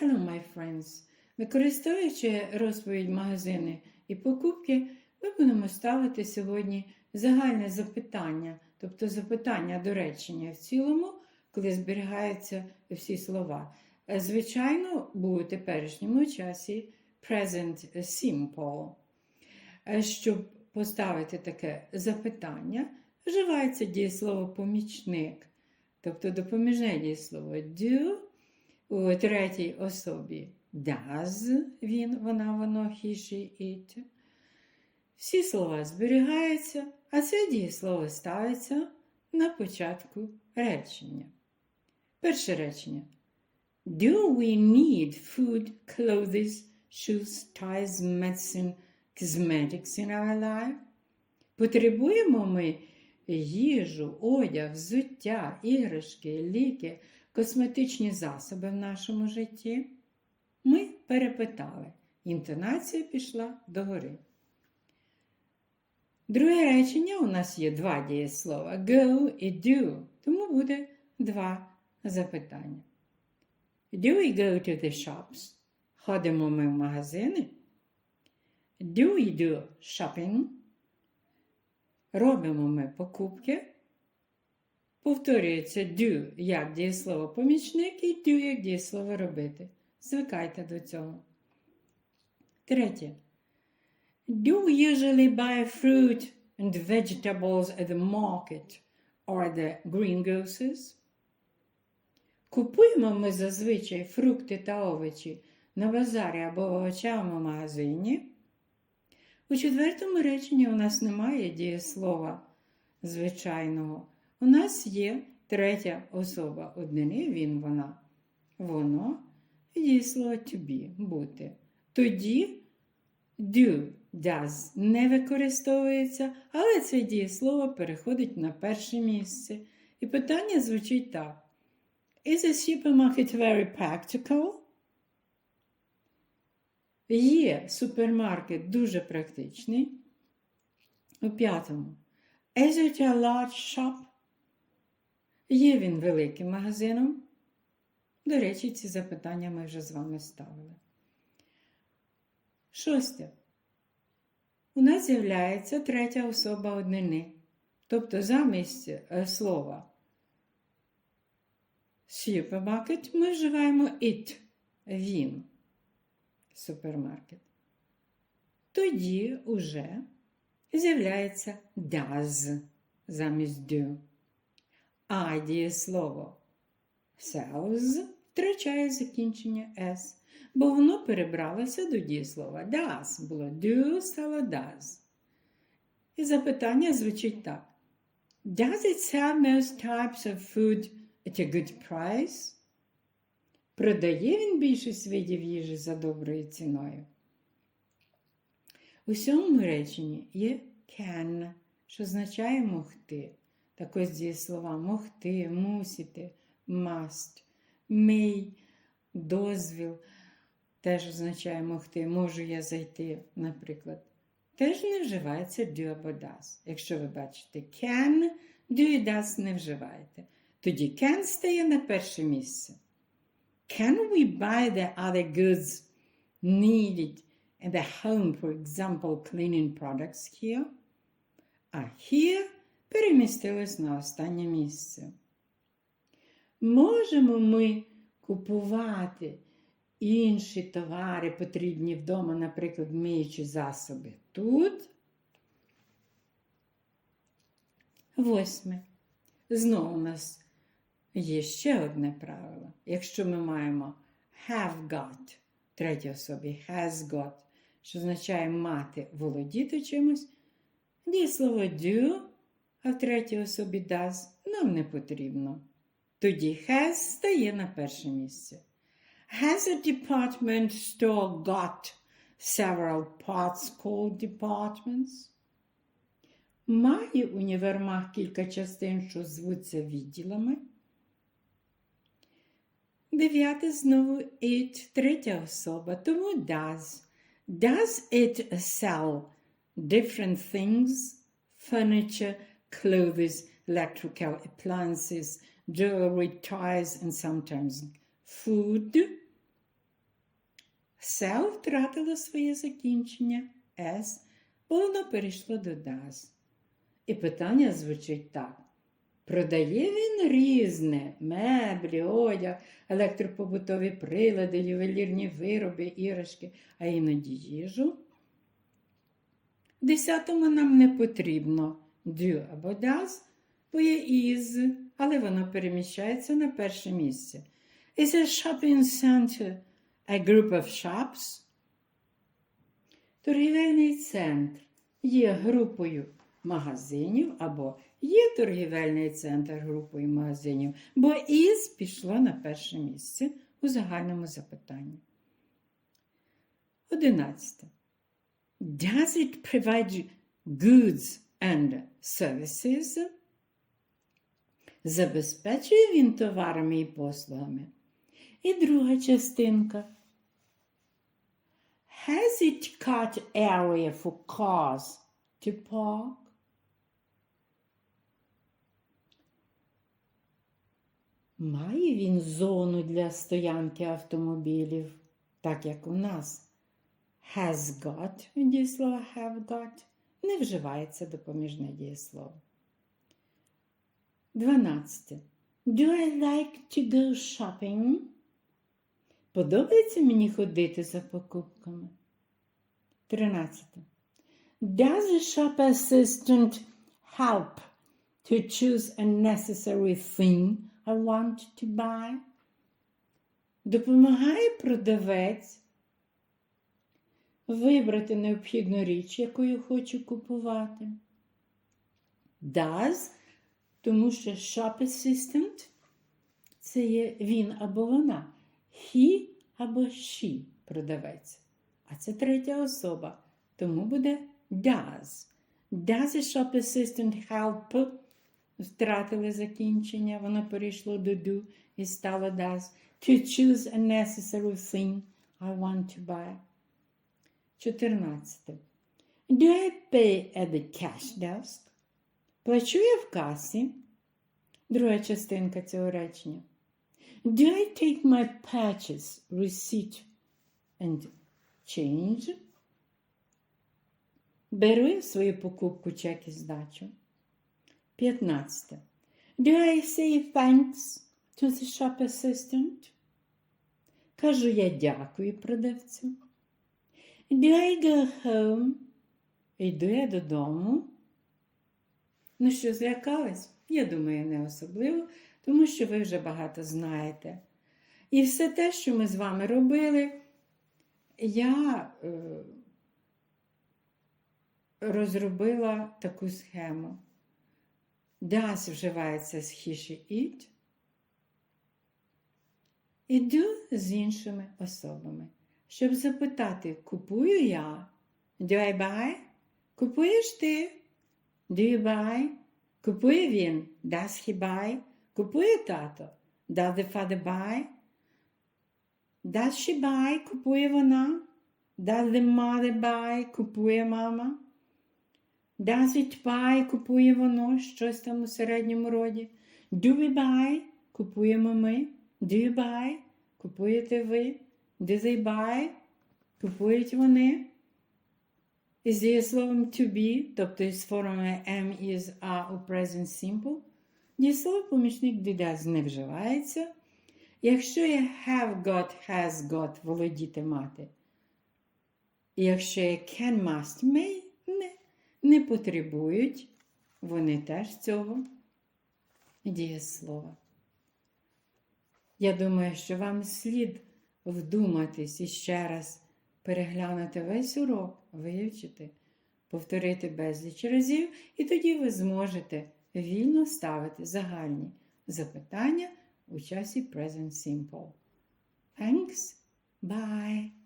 Hello, my friends. Використовуючи розповідь магазини і покупки, ми будемо ставити сьогодні загальне запитання, тобто запитання до речення в цілому, коли зберігаються всі слова. Е, Звичайно, у теперішньому часі present simple. Е, Щоб поставити таке запитання, вживається дієслово помічник, тобто допоміжне дієслово do у третій особі does, він, вона, воно, he, she, it. Всі слова зберігаються, а це дієслово ставиться на початку речення. Перше речення. Do we need food, clothes, shoes, ties, medicine, cosmetics in our life? Потребуємо ми їжу, одяг, взуття, іграшки, ліки, косметичні засоби в нашому житті? Ми перепитали. Інтонація пішла догори. Друге речення у нас є два дієслова go і do, тому буде два запитання. Do we go to the shops? Ходимо ми в магазини? Do we do shopping? Робимо ми покупки. Повторюється do як дієслово помічник і do як дієслово робити. Звикайте до цього. Третє. Do usually buy fruit and vegetables at the market or the greengrocers? Купуємо ми зазвичай фрукти та овочі на базарі або в овочевому магазині. У четвертому реченні у нас немає дієслова звичайного. У нас є третя особа однини, він, вона, воно, і дієслово to бути. Тоді do, does не використовується, але це дієслово переходить на перше місце. І питання звучить так. Is a supermarket very practical? Є супермаркет дуже практичний. У п'ятому. Is it a large shop? Є він великим магазином? До речі, ці запитання ми вже з вами ставили. Шосте. У нас з'являється третя особа однини. Тобто замість е, слова супермаркет ми вживаємо it, він, супермаркет. Тоді уже з'являється does замість do. А дієслово sells втрачає закінчення s, бо воно перебралося до дієслова does. Було do, стало does. І запитання звучить так. Does it sell most types of food at a good price? Продає він більшість видів їжі за доброю ціною? У сьомому реченні є can, що означає могти. Так ось дієслова могти, мусити, must, may, дозвіл теж означає могти. Можу я зайти, наприклад. Теж не вживається do або does. Якщо ви бачите can, do і does не вживаєте. Тоді can стає на перше місце. Can we buy the other goods needed in the home, for example, cleaning products here? А here перемістилось на останнє місце. Можемо ми купувати інші товари, потрібні вдома, наприклад, миючі засоби тут. Восьме. Знову у нас є ще одне правило. Якщо ми маємо have got, третій особі has got, що означає мати володіти чимось, дієслово do, а в третій особі does нам не потрібно. Тоді has стає на перше місце. Has a department store got several parts called departments? Має універмаг кілька частин, що звуться відділами. Дев'яте знову it, третя особа, тому does. Does it sell different things? Furniture, clothes, electrical appliances, jewelry, toys, and sometimes food. Sell втратило своє закінчення S, бо воно перейшло до does. І питання звучить так. Продає він різне меблі, одяг, електропобутові прилади, ювелірні вироби, іграшки, а іноді їжу. Десятому нам не потрібно do або does, бо є is, але воно переміщається на перше місце. Is a shopping center a group of shops? Торгівельний центр є групою магазинів або є торгівельний центр групою магазинів, бо із пішло на перше місце у загальному запитанні. Одинадцяте. Does it provide goods and services? Забезпечує він товарами і послугами. І друга частинка. Has it got area for cars to park? Має він зону для стоянки автомобілів, так як у нас. Has got дієслово have got не вживається допоміжне дієслово. 12. Do I like to go shopping? Подобається мені ходити за покупками. 13. Does the shop assistant help to choose a necessary thing I want to buy? Допомагає продавець вибрати необхідну річ, яку я хочу купувати. Does, тому що shop assistant це є він або вона. He або she продавець. А це третя особа. Тому буде does. Does a shop assistant help? Втратили закінчення, воно перейшло до do і стало does. To choose a necessary thing I want to buy. 14. Do I pay at the cash desk? Плачу я в касі. Друга частинка цього речення. Do I take my purchase receipt and change? Беру я свою покупку чек і здачу. 15. Do I say thanks to the shop assistant? Кажу я дякую продавцю. Do I go home? Йду я додому. Ну що, злякались? Я думаю, не особливо, тому що ви вже багато знаєте. І все те, що ми з вами робили, я е, розробила таку схему. Das вживається з he, she, it. З іншими особами. Щоб запитати, купую я? Do I buy? Купуєш ти? Do you buy? Купує він? Does he buy? Купує тато? Does the father buy? Does she buy? Купує вона? Does the mother buy? Купує мама? Does it buy? Купує воно щось там у середньому роді. Do we buy? Купуємо ми. Do you buy? Купуєте ви? Do they buy? Купують вони. Із дієсловом to be, тобто із формами am, is, are у present simple, дієслово помічник does не вживається. Якщо є have got, has got, володіти мати. Якщо є can, must, may, не, не потребують, вони теж цього дієслова. Я думаю, що вам слід вдуматись і ще раз переглянути весь урок, вивчити, повторити безліч разів, і тоді ви зможете вільно ставити загальні запитання у часі Present Simple. Thanks. Bye.